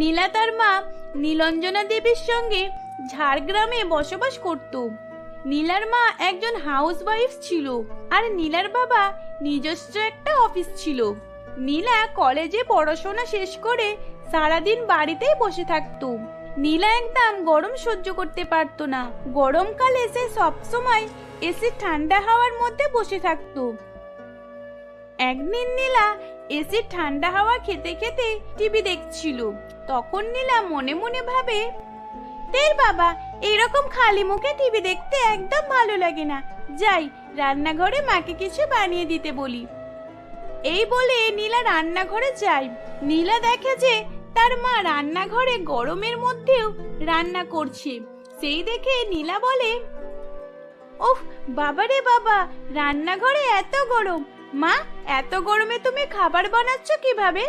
নীলা তার মা নীলঞ্জনা দেবীর সঙ্গে ঝাড়গ্রামে বসবাস করত। নীলার মা একজন হাউস ওয়াইফ ছিল আর নীলার বাবা নিজস্ব একটা অফিস ছিল। নীলা কলেজে পড়াশোনা শেষ করে সারাদিন বাড়িতেই বসে থাকতো। নীলা একদম গরম সহ্য করতে পারতো না। গরমকালে সে সবসময় এসি ঠান্ডা হাওয়ার মধ্যে বসে থাকতো। একদিন নীলা এসি ঠান্ডা হাওয়া খেতে খেতে টিভি দেখছিল। তখন নীলা মনে মনে ভাবে, তের বাবা, এরকম খালি মুখে টিভি দেখতে একদম ভালো লাগে না। যাই, রান্নাঘরে মাকে কিছু বানিয়ে দিতে বলি। এই বলে নীলা রান্নাঘরে যায়। নীলা দেখে যে তার মা রান্নাঘরে গরমের মধ্যেও রান্না করছে। সেই দেখে নীলা বলে ওফ বাবা রে বাবা, রান্নাঘরে এত গরম। মা, এত গরমে তুমি খাবার বানাচ্ছ কীভাবে?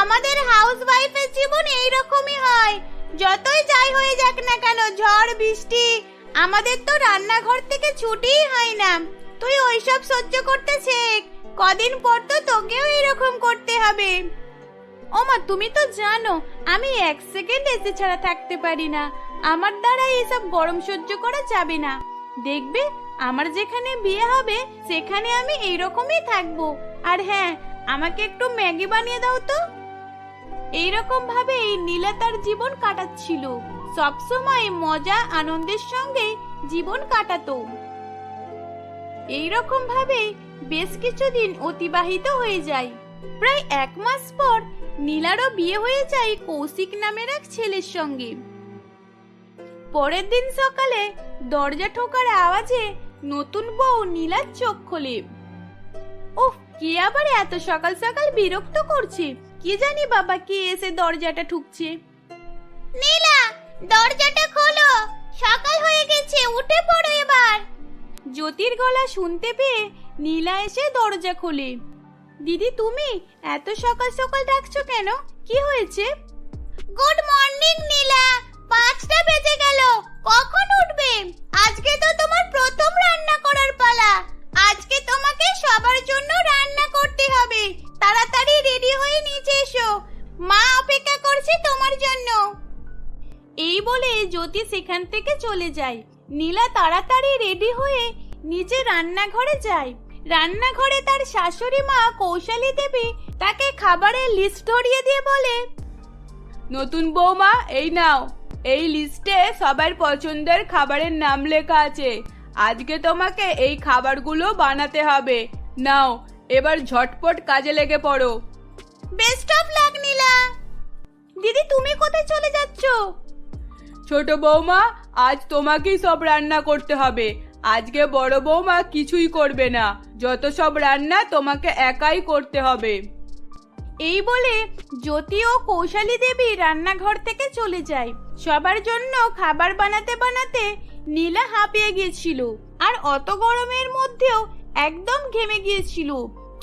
আমাদের হাউস ওয়াইফের জীবন এইরকমই হয়। যতই যাই হয়ে যাক না কেন, ঝড়, বৃষ্টি, আমাদের তো রান্নাঘর থেকে ছুটিই হয় না। তুই ওইসব সহ্য করতে শেখ। কদিন পর তো তোকেও এরকম করতে হবে। ওমা, তুমি তো জানো, আমি এক সেকেন্ড এসে ছাড়া থাকতে পারি না। আমার দ্বারা এসব গরম সহ্য করা যাবে না। দেখবে, আমার যেখানে বিয়ে হবে, সেখানে আমি এইরকমই থাকব। আর হ্যাঁ আমাকে একটু ম্যাগি বানিয়ে দাও তো। এইরকম ভাবে নীলা তার জীবন কাটাচ্ছিল। সবসময় মজা, আনন্দের সঙ্গে জীবন কাটাতো। এইরকম ভাবে বেশ কিছুদিন অতিবাহিত হয়ে যায়। প্রায় এক মাস পর নীলারও বিয়ে হয়ে যায় কৌশিক নামের এক ছেলের সঙ্গে। পরের দিন সকালে দরজা ঠোকার আওয়াজে নতুন বউ নীলার চোখ খোলে। ওহ, কে আবার এত সকাল সকাল বিরক্ত করছে? কি জানি বাবা কে এসে দরজাটা ঠুকছে? নীলা দরজাটা খোলো। সকাল হয়ে গেছে উঠে পড়ো এবার। জ্যোতির গলা শুনতে পেয়ে নীলা এসে দরজা খোলে। দিদি তুমি এত সকাল সকাল ডাকছো কেন? কি হয়েছে? Good morning Neela. পাঁচটা বেজে গেল। কখন উঠবে? আজকে তো তোমার প্রথম রান্না করার পালা। আজকে তোমাকে সবার জন্য রান্না করতে হবে। তাড়াতাড়ি রেডি হয়ে নিচে এসো। মা অপেক্ষা করছে তোমার জন্য। এই বলে জ্যোতি সেখান থেকে চলে যায়। নীলা তাড়াতাড়ি রেডি হয়ে নিচে রান্নাঘরে যায়। রান্নাঘরে তার শাশুড়ি মা কৌশালী দেবী তাকে খাবারের লিস্ট ধরিয়ে দিয়ে বলে, নতুন বৌমা, এই নাও। এই লিস্টে সবার পছন্দের খাবারের নাম লেখা আছে। আজকে তোমাকে এই খাবারগুলো বানাতে হবে। নাও এবার ঝটপট কাজে লেগে পড়ো। Best of luck Neela. দিদি তুমি কোথায় চলে যাচ্ছ? ছোট বৌমা আজ তোমাকেই সব রান্না করতে হবে। আজকে বড় বৌমা কিছুই করবে না। যত সব রান্না তোমাকে একাই করতে হবে। এই বলে জ্যোতি ও কৌশালী দেবী রান্নাঘর থেকে চলে যায়। সবার জন্য খাবার বানাতে বানাতে নীলা হাঁপিয়ে গিয়েছিল। আর অত গরমের মধ্যেও একদম ঘেমে গিয়েছিল।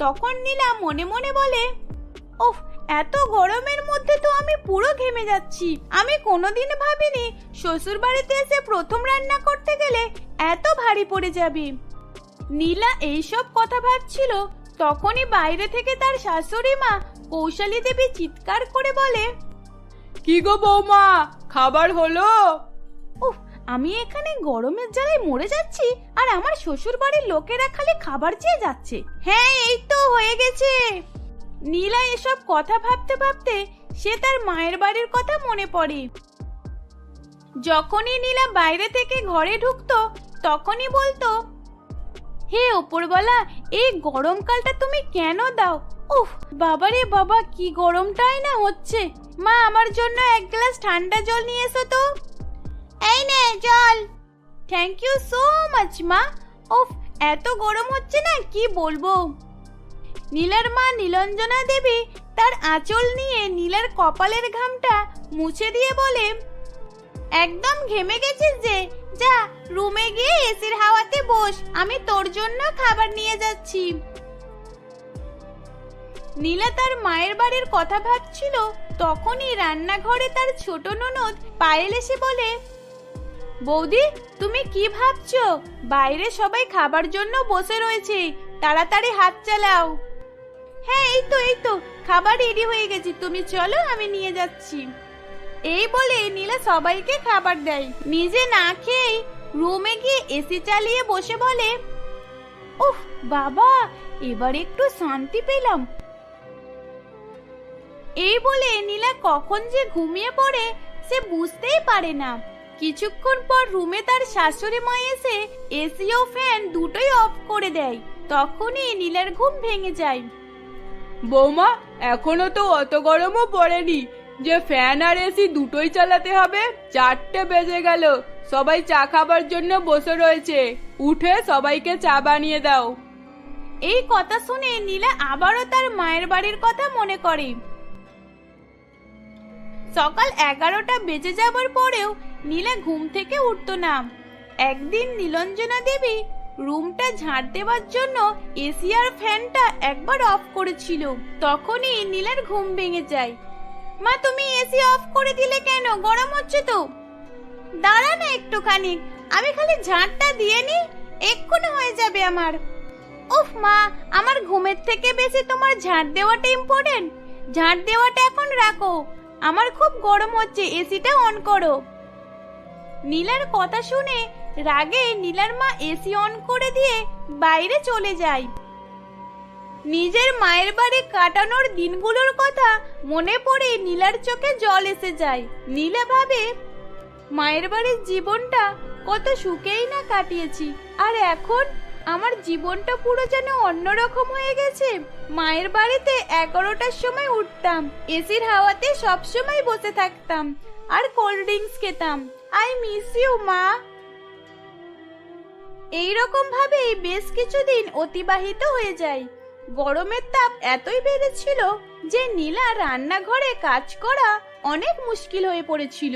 তখন নীলা মনে মনে বলে ওফ এত গরমের মধ্যে তো আমি পুরো ঘেমে যাচ্ছি। আমি কোনোদিন ভাবিনি শ্বশুর বাড়িতে এসে প্রথম রান্না করতে গেলে এত ভারী পড়ে যাবে। নীলা এইসব কথা ভাবছিল তখনই বাইরে থেকে তার শাশুড়ি মা কৌশালী দেবী চিৎকার করে বলে কি গো বৌমা খাবার হলো? উফ আমি এখানে গরমের জ্বালায় মরে যাচ্ছি আর আমার শ্বশুর বাড়ির লোকেরা খালি খাবার চেয়ে যাচ্ছে। হ্যাঁ এই তো হয়ে গেছে। নীলা এসব কথা ভাবতে ভাবতে সে তার মায়ের বাড়ির কথা মনে পড়ে। যখনই নীলা বাইরে থেকে ঘরে ঢুকতো, তখনই বলতো, হে ওপরওয়ালা, এই গরমকালটা তুমি কেন দাও? উফ, বাবারে বাবা, কি গরমটাই না হচ্ছে। মা, আমার জন্য এক গ্লাস ঠান্ডা জল নিয়ে এসো তো। এই নে, জল। থ্যাংক ইউ সো মাচ মা। উফ, এত গরম হচ্ছে না, কি বলব? নীলার মা নীলঞ্জনা দেবী তার আঁচল নিয়ে নীলার কপালের ঘামটা মুছে দিয়ে বলে, একদম ঘেমে গেছিস যে, যা, রুমে গিয়ে এসির হাওয়াতে বস, আমি তোর জন্য খাবার নিয়ে যাচ্ছি। নীলা তার মায়ের বাড়ির কথা ভাবছিল, তখনই রান্নাঘরে তার ছোট ননদ পায়েল এসে বলে বৌদি, তুমি কি ভাবছ? বাইরে সবাই খাবার জন্য বসে রয়েছে। তাড়াতাড়ি হাত চালাও। হ্যাঁ এই তো এই তো। খাবার রেডি হয়ে গেছে। তুমি চলো, আমি নিয়ে যাচ্ছি। এই বলে নীলা সবাইকে খাবার দেয়। নিজে না খেয়ে রুমে গিয়ে এসি চালিয়ে বসে বলে, উফ, বাবা, এবার একটু শান্তি পেলাম। এই বলে নীলা কখন যে ঘুমিয়ে পড়ে, সে বুঝতেই পারে না। কিছুক্ষণ পর রুমে তার শাশুড়ি মা এসে এসি ও ফ্যান দুটোই অফ করে দেয়। তখনই নীলার ঘুম ভেঙে যায়। বৌমা এখনও তো অত গরমও পড়েনি। যে ফ্যান আর এসি দুটোই চালাতে হবে চারটে বেজে গেল। সবাই চা খাবার জন্য বসে রয়েছে। উঠে সবাইকে চা বানিয়ে দাও। এই কথা শুনে নীলা আবারও তার মায়ের বাড়ির কথা মনে করে। সকাল এগারোটা বেজে যাবার পরেও নীলা ঘুম থেকে উঠতো না। একদিন নীলঞ্জনা দেবী রুমটা ঝাড় দেওয়ার জন্য এসি আর ফ্যানটা একবার অফ করেছিল। তখনই নীলার ঘুম ভেঙে যায়। মা, তুমি এসি অফ করে দিলে কেন? গরম হচ্ছে তো? দাঁড়া না একটুখানি, আমি খালি ঝাড়টা দিয়ে নি এক্ষুনি হয়ে যাবে আমার। উফ মা, আমার ঘুমের থেকে বেশি তোমার ঝাড় দেওয়াটা ইম্পর্টেন্ট ঝাড় দেওয়াটা এখন রাখো, আমার খুব গরম হচ্ছে, এসিটা অন করো। নীলার কথা শুনে রাগে নীলার মা এসি অন করে দিয়ে বাইরে চলে যায়। নিজের মায়ের বাড়ি কাটানোর দিনগুলোর কথা মনে পড়ে নীলার চোখে জল এসে যায়। নীলা ভাবে, মায়ের বাড়ির জীবনটা কত সুখেই না কাটিয়েছি। আর এখন আমার জীবনটা পুরো যেন অন্যরকম হয়ে গেছে। মায়ের বাড়িতে এগারোটার সময় উঠতাম, এসির হাওয়াতে সব সময় বসে থাকতাম, আর কোল্ড ড্রিঙ্কস খেতাম। আই মিস ইউ, মা। এইরকম ভাবেই বেশ কিছুদিন অতিবাহিত হয়ে যায় গরমের তাপ এতই বেড়েছিল যে নীলা রান্নাঘরে কাজ করা অনেক মুশকিল হয়ে পড়েছিল।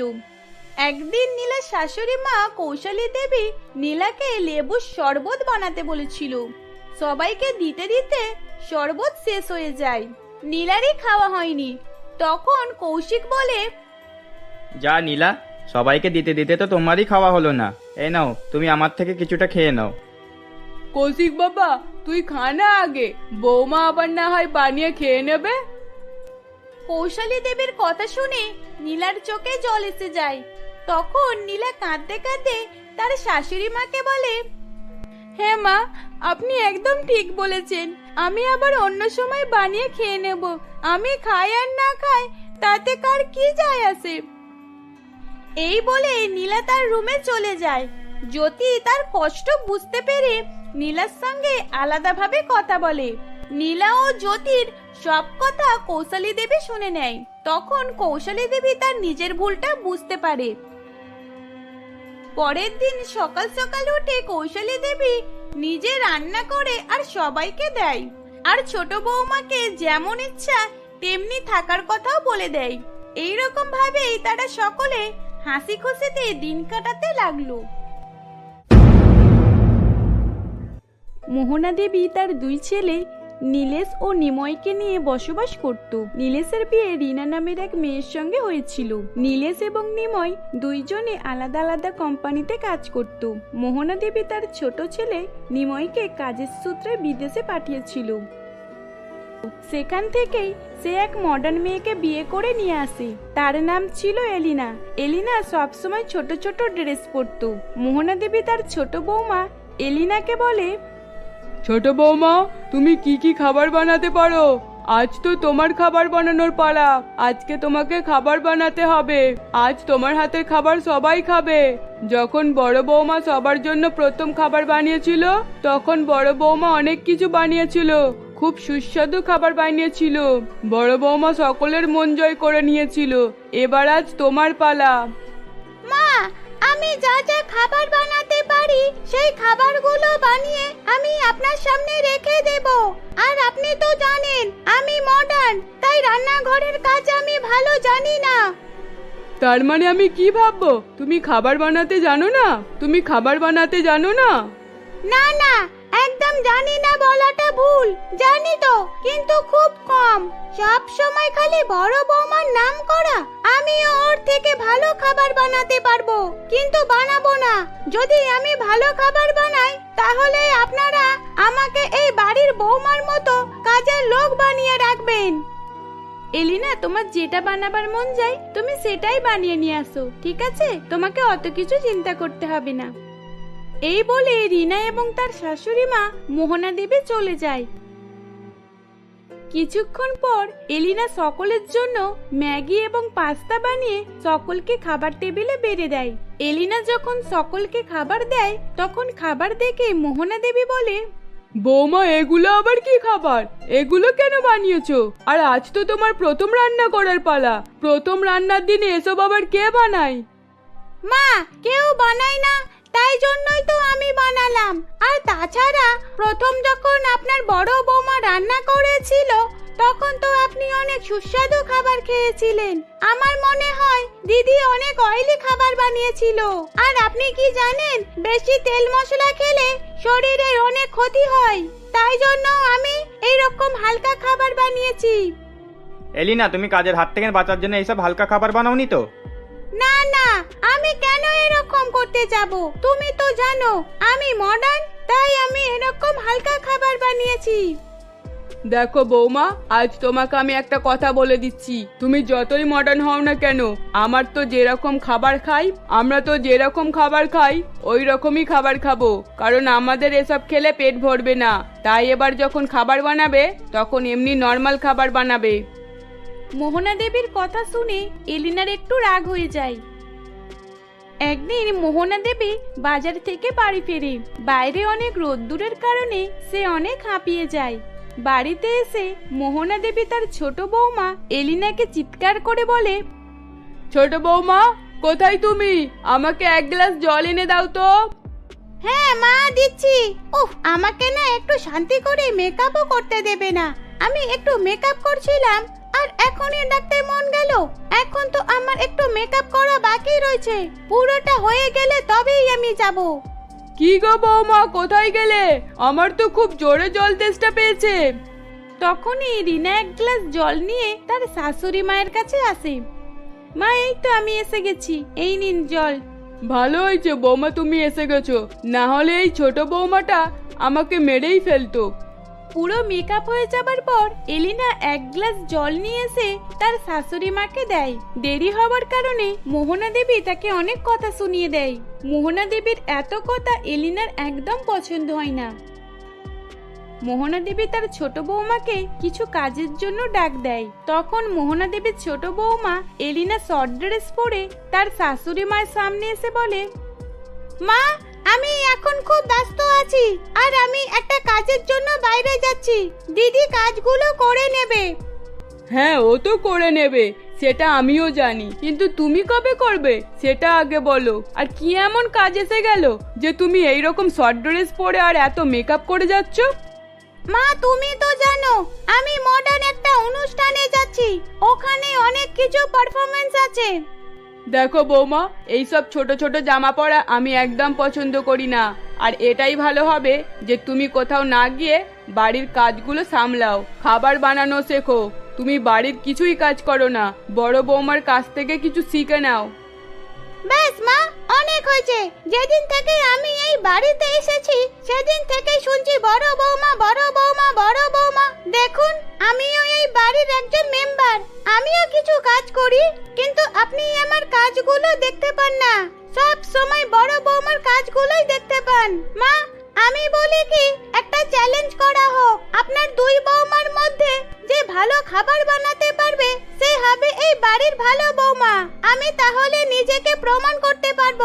একদিন নীলা শাশুড়ি মা কৌশলী দেবী নীলাকে লেবুর শরবত বানাতে বলেছিল। সবাইকে দিতে দিতে শরবত শেষ হয়ে যায়। নীলারই খাওয়া হয়নি। তখন কৌশিক বলে, যা নীলা সবাইকে দিতে দিতে তো তোমারই খাওয়া হলো না। এই নাও তুমি আমার থেকে কিছুটা খেয়ে নাও। কৌশিক বাবা তুই খা না আগে। বৌমা আবার না হয় বানিয়ে খেয়ে নেবে। কৌশলী দেবীর কথা শুনে নীলার চোখে জল এসে যায়। তখন নীলা কাঁদতে কাঁদতে তার শাশুড়ি মাকে বলে হ্যাঁ মা আপনি একদম ঠিক বলেছেন। আমি আবার অন্য সময় বানিয়ে খেয়ে নেব। আমি খাই আর না খাই তাতে কার কি যায় আসে? এই বলে নীলা তার রুমে চলে যায়। জ্যোতি তার কষ্ট বুঝতে পেরে নীলার সঙ্গে আলাদাভাবে কথা বলে। নীলা ও জ্যোতির সব কথা কৌশলী দেবী শুনে নেয়। তখন কৌশলী দেবী তার নিজের ভুলটা বুঝতে পারে। পরের দিন সকাল সকাল উঠে কৌশলী দেবী নিজে রান্না করে আর সবাইকে দেয়। আর ছোট বৌমাকে যেমন ইচ্ছা, তেমনি থাকার কথাও বলে দেয়। এই রকম ভাবেই তারা সকলে হাসি খুশিতে দিন কাটাতে লাগল। মোহনা দেবী তার দুই ছেলে, নীলেশ ও নিময়কে নিয়ে বসবাস করত। নীলেশের বিয়ে রিনা নামের এক মেয়ের সঙ্গে হয়েছিল। নীলেশ এবং নিময় দুইজনে আলাদা আলাদা কোম্পানিতে কাজ করত। মোহনা দেবী তার ছোট ছেলে, নিময়কে কাজের সূত্রে বিদেশে পাঠিয়েছিল। সেখান থেকেই সে এক মডার্ন মেয়েকে বিয়ে করে নিয়ে আসে। তার নাম ছিল এলিনা। এলিনা সবসময় ছোট ছোট ড্রেস পরতো। মোহনা দেবী তার ছোট বৌমা এলিনাকে বলে, ছোট বৌমা, তুমি কি কি খাবার বানাতে পারো? আজ তো তোমার খাবার বানানোর পালা। আজকে তোমাকে খাবার বানাতে হবে। আজ তোমার হাতের খাবার সবাই খাবে। যখন বড় বৌমা সবার জন্য প্রথম খাবার বানিয়েছিল, তখন বড় বৌমা অনেক কিছু বানিয়েছিল। খুব সুস্বাদু খাবার বানিয়েছিল। বড় বৌমা সকলের মন জয় করে নিয়েছিল। এবার আজ তোমার পালা। মা আমি যা যা খাবার বানাতে পারি সেই খাবারগুলো বানিয়ে আমি আপনার সামনে রেখে দেব। আর আপনি তো জানেন আমি মডার্ন তাই রান্নাঘরের কাজ আমি ভালো জানি না। তার মানে আমি কি ভাববো? তুমি খাবার বানাতে জানো না? তুমি খাবার বানাতে জানো না? না না একদম জানি না বলাটা ভুল, জানি তো, কিন্তু খুব কম। সব সময় খালি বড় বৌমার নাম করা আমি ওর থেকে ভালো খাবার বানাতে পারব, কিন্তু বানাবো না। যদি আমি ভালো খাবার বানাই, তাহলে আপনারা আমাকে এই বাড়ির বৌমার মতো কাজের লোক বানিয়ে রাখবেন। এলিনা, তোমার যেটা বানাবার মন যায়, তুমি সেটাই বানিয়ে নিয়ে আসো, ঠিক আছে? তোমাকে অত কিছু চিন্তা করতে হবে না। এই বলে রিনা এবং তার শাশুড়ি মা মোহনা দেবী চলে যায়। কিছুক্ষণ পর এলিনা সকলের জন্য ম্যাগি এবং পাস্তা বানিয়ে সকলকে খাবার টেবিলে বেড়ে দেয়। এলিনা যখন সকলকে খাবার দেয় তখন খাবার দেখে মোহনা দেবী বলে বৌমা এগুলো আবার কি খাবার? এগুলো কেন বানিয়েছো? আর আজ তো তোমার প্রথম রান্না করার পালা। প্রথম রান্নার দিনে এসব আবার কে বানায়? মা কেউ বানায় না। তাই জন্যই তো আমি বানালাম। আর তাছাড়া, প্রথম যখন আপনার বড় বৌমা রান্না করেছিল, তখন তো আপনি অনেক সুস্বাদু খাবার খেয়েছিলেন। আমার মনে হয়, দিদি অনেক অয়েলি খাবার বানিয়েছিল। আর আপনি কি জানেন, বেশি তেল মশলা খেলে শরীরের অনেক ক্ষতি হয়। তাই জন্য আমি এই রকম হালকা খাবার বানিয়েছি। এলিনা, তুমি কাজের হাত থেকে বাঁচার জন্য এইসব হালকা খাবার বানাওনি তো? না না, আমি কেন এরকম করতে যাব? তুমি তো জানো, আমি মডার্ন তাই আমি এরকম হালকা খাবার বানিয়েছি। দেখো বৌমা, আজ তোমাকে আমি একটা কথা বলে দিচ্ছি। তুমি যতই মডার্ন হও না কেন, আমার তো যেরকম খাবার খাই, আমরা তো যেরকম খাবার খাই ওই রকমই খাবার খাব। কারণ আমাদের এসব খেলে পেট ভরবে না। তাই এবার যখন খাবার বানাবে, তখন এমনি নর্মাল খাবার বানাবে। মোহনা দেবীর কথা শুনে এলিনার একটু রাগ হয়ে যায়। একদিন মোহনা দেবী বাজার থেকে বাড়ি ফেরে। বাইরে অনেক রোদ্দুরের কারণে সে অনেক হাঁপিয়ে যায়। বাড়িতে এসে মোহনা দেবী তার ছোট বৌমা এলিনাকে চিৎকার করে বলে ছোট বৌমা কোথায় তুমি? আমাকে এক গ্লাস জল এনে দাও তো। হ্যাঁ মা দিচ্ছি। উফ আমাকে না একটু শান্তি করে মেকআপও করতে দেবে না। আমি একটু মেকআপ করছিলাম আর এখনই ডাক্তার মন গেল। এখন তো আমার একটু মেকআপ করা বাকি রয়েছে। পুরোটা হয়ে গেলে তবেই আমি যাব। কি গো বৌমা কোথায় গেলে? আমার তো খুব জোরে জল তেষ্টা পেয়েছে। তখনই রিনা এক গ্লাস জল নিয়ে তার শাশুড়ি মায়ের কাছে আসে। মা এই তো আমি এসে গেছি। এই নিন জল। ভালো হয়েছে বৌমা তুমি এসে গেছো। না হলে এই ছোট বৌমাটা আমাকে মেরেই ফেলতো। পুরো মেকআপ হয়ে যাবার পর এলিনা এক গ্লাস জল নিয়ে এসে তার শাশুড়ি মাকে দেয়। দেরি হওয়ার কারণে মোহনা দেবী তাকে অনেক কথা শুনিয়ে দেয়। মোহনা দেবীর এত কথা এলিনার একদম পছন্দ হয় না। মোহনা দেবী তার ছোট বৌমাকে কিছু কাজের জন্য ডাক দেয়। তখন মোহনা দেবীর ছোট বৌমা এলিনা শর্ট ড্রেস পরে তার শাশুড়ি মায়ের সামনে এসে বলে, মা আমি এখন খুব ব্যস্ত আছি আর আমি একটা কাজের জন্য বাইরে যাচ্ছি। দিদি কাজগুলো করে নেবে। হ্যাঁ ও তো করে নেবে সেটা আমিও জানি। কিন্তু তুমি কবে করবে সেটা আগে বলো। আর কি এমন কাজ এসে গেল যে তুমি এই রকম শর্ট ড্রেস পরে আর এত মেকআপ করে যাচ্ছ? মা তুমি তো জানো আমি মডার্ন একটা অনুষ্ঠানে যাচ্ছি। ওখানে অনেক কিছু পারফরমেন্স আছে। দেখো বৌমা, এইসব ছোট ছোট জামা পরা আমি একদম পছন্দ করি না। আর এটাই ভালো হবে যে তুমি কোথাও না গিয়ে বাড়ির কাজগুলো সামলাও, খাবার বানানো শেখো। তুমি বাড়ির কিছুই কাজ করো না, বড় বৌমার কাছ থেকে কিছু শিখে নাও। ব্যাস, মা, অনেক হয়েছে। যেদিন থেকে আমি এই বাড়িতে এসেছি, সেদিন থেকে শুনছি, বড় বৌমা বড় বৌমা বড় বৌমা, দেখুন, আমিও এই বাড়ির একজন মেম্বার আমিও কিছু কাজ করি, কিন্তু আপনি আমার কাজগুলো দেখতে পান না। সব সময় বড় বৌমার কাজগুলোই দেখতে পান। মা আমি বলি কি, একটা চ্যালেঞ্জ করা হোক। আপনার দুই বৌমার মধ্যে যে ভালো খাবার বানাতে পারবে, সে হবে এই বাড়ির ভালো বৌমা। আমি তাহলে নিজেকে প্রমাণ করতে পারব।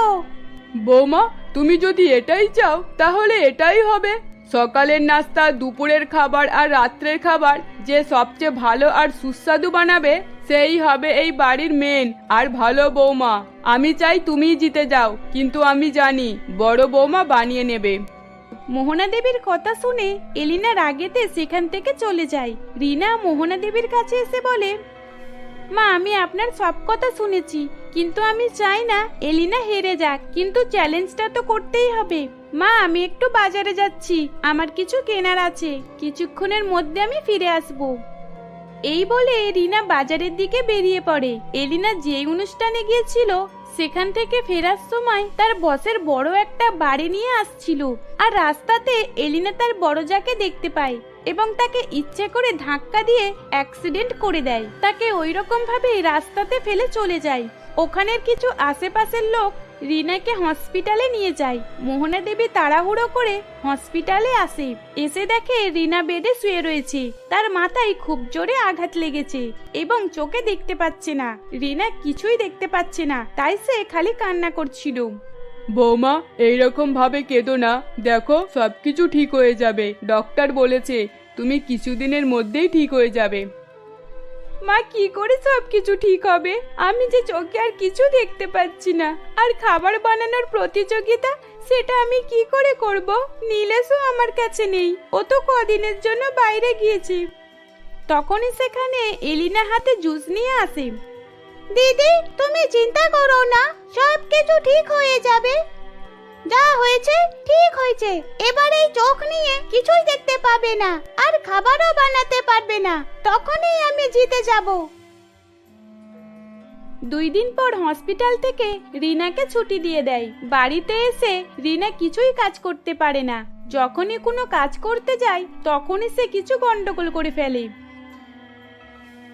বৌমা, তুমি যদি এটাই চাও, তাহলে এটাই হবে। সকালের নাস্তা, দুপুরের খাবার আর রাত্রের খাবার যে সবচেয়ে ভালো আর সুস্বাদু বানাবে, সেই হবে এই বাড়ির মেন আর ভালো বৌমা। আমি চাই তুমিই জিতে যাও, কিন্তু আমি জানি বড় বৌমা বানিয়ে নেবে। মোহনা দেবীর কথা শুনে এলিনা রাগেতে সেখান থেকে চলে যায়। রিনা মোহনা দেবীর কাছে এসে বলে, মা, আমি আপনার সব কথা শুনেছি, কিন্তু আমি চাই না এলিনা হেরে যাক, কিন্তু চ্যালেঞ্জটা তো করতেই হবে। মা, আমি একটু বাজারে যাচ্ছি, আমার কিছু কেনার আছে, কিছুক্ষণের মধ্যে আমি ফিরে আসব। এই বলে রিনা বাজারের দিকে বেরিয়ে পড়ে। এলিনা যে অনুষ্ঠানে গিয়েছিল সেখান থেকে ফেরার সময় তার বসের বড় একটা বাড়ি নিয়ে আসছিল। আর রাস্তাতে এলিনা তার বড় যাকে দেখতে পায় এবং তাকে ইচ্ছে করে ধাক্কা দিয়ে অ্যাক্সিডেন্ট করে দেয়। তাকে ওই রকম ভাবে রাস্তাতে ফেলে চলে যায়। ওখানের কিছু আশেপাশের লোক রিনাকে হসপিটালে নিয়ে যায় মোহনা দেবী তাড়াহুড়ো করে হসপিটালে আসে। এসে দেখে রিনা বেডে শুয়ে রয়েছে। তার মাথায় খুব জোরে আঘাত লেগেছে এবং চোখে দেখতে পাচ্ছে না। রিনা কিছুই দেখতে পাচ্ছে না, তাই সে খালি কান্না করছিল। বৌমা, এইরকম ভাবে কেঁদো না। দেখো, সবকিছু ঠিক হয়ে যাবে। ডক্টর বলেছে, তুমি কিছুদিনের মধ্যেই ঠিক হয়ে যাবে। মা, কি করে সব কিছু ঠিক হবে? আমি যে চোখে আর কিছু দেখতে পাচ্ছি না। আর খাবার বানানোর প্রতিযোগিতা, সেটা আমি কি করে করব? নীলেশও আমার কাছে নেই। ও তো কদিনের জন্য বাইরে গিয়েছে। তখনই সেখানে এলিনা হাতে জুস নিয়ে আসে। দিদি, তুমি চিন্তা করো না সব কিছু ঠিক হয়ে যাবে। যা হয়েছে ঠিক হয়েছে। এবার এই চোখ নিয়ে কিছুই দেখতে পাবে না, আর খাবারও বানাতে পারবে না। তখনই আমি জিতে যাব। দুই দিন পর হসপিটাল থেকে রিনাকে ছুটি দিয়ে দেয়। বাড়িতে এসে রিনা কিছুই কাজ করতে পারে না। যখনই কোনো কাজ করতে যায়, তখনই সে কিছু গন্ডগোল করে ফেলে।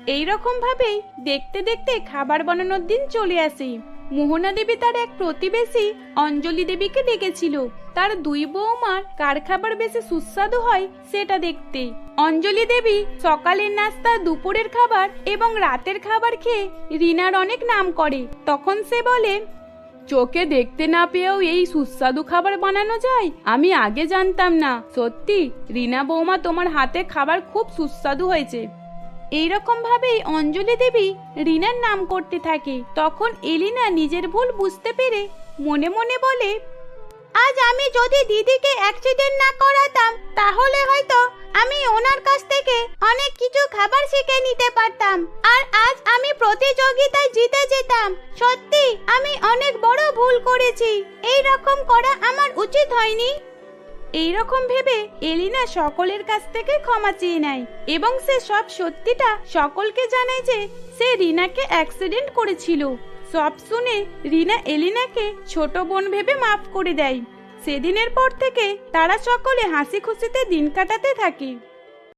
এই রকম ভাবেই দেখতে দেখতে খাবার বানানোর দিন চলে আসে। মোহনা দেবী তার এক প্রতিবেশী অঞ্জলি দেবীকে ডেকেছিল তার দুই বৌমার কার খাবার বেশি সুস্বাদু হয় সেটা দেখতে। অঞ্জলি দেবী সকালের নাস্তা, দুপুরের খাবার এবং রাতের খাবার খেয়ে রিনার অনেক নাম করে। তখন সে বলে, চোখে দেখতে না পেয়েও এই সুস্বাদু খাবার বানানো যায়? আমি আগে জানতাম না। সত্যি, রিনা বৌমা তোমার হাতে খাবার খুব সুস্বাদু হয়েছে। এইরকম ভাবেই অঞ্জলি দেবী রিনার নাম করতে থাকে। তখন এলিনা নিজের ভুল বুঝতে পেরে মনে মনে বলে, আজ আমি যদি দিদিকে অ্যাক্সিডেন্ট না করাতাম সকলের কাছ থেকে ক্ষমা চেয়ে নেয় এবং সে সব সত্যিটা সকলকে জানায় যে সে রিনাকে অ্যাক্সিডেন্ট করেছিল। সব শুনে রিনা এলিনাকে ছোট বোন ভেবে মাফ করে দেয়। সেদিনের পর থেকে তারা সকলে হাসি খুশিতে দিন কাটাতে থাকে।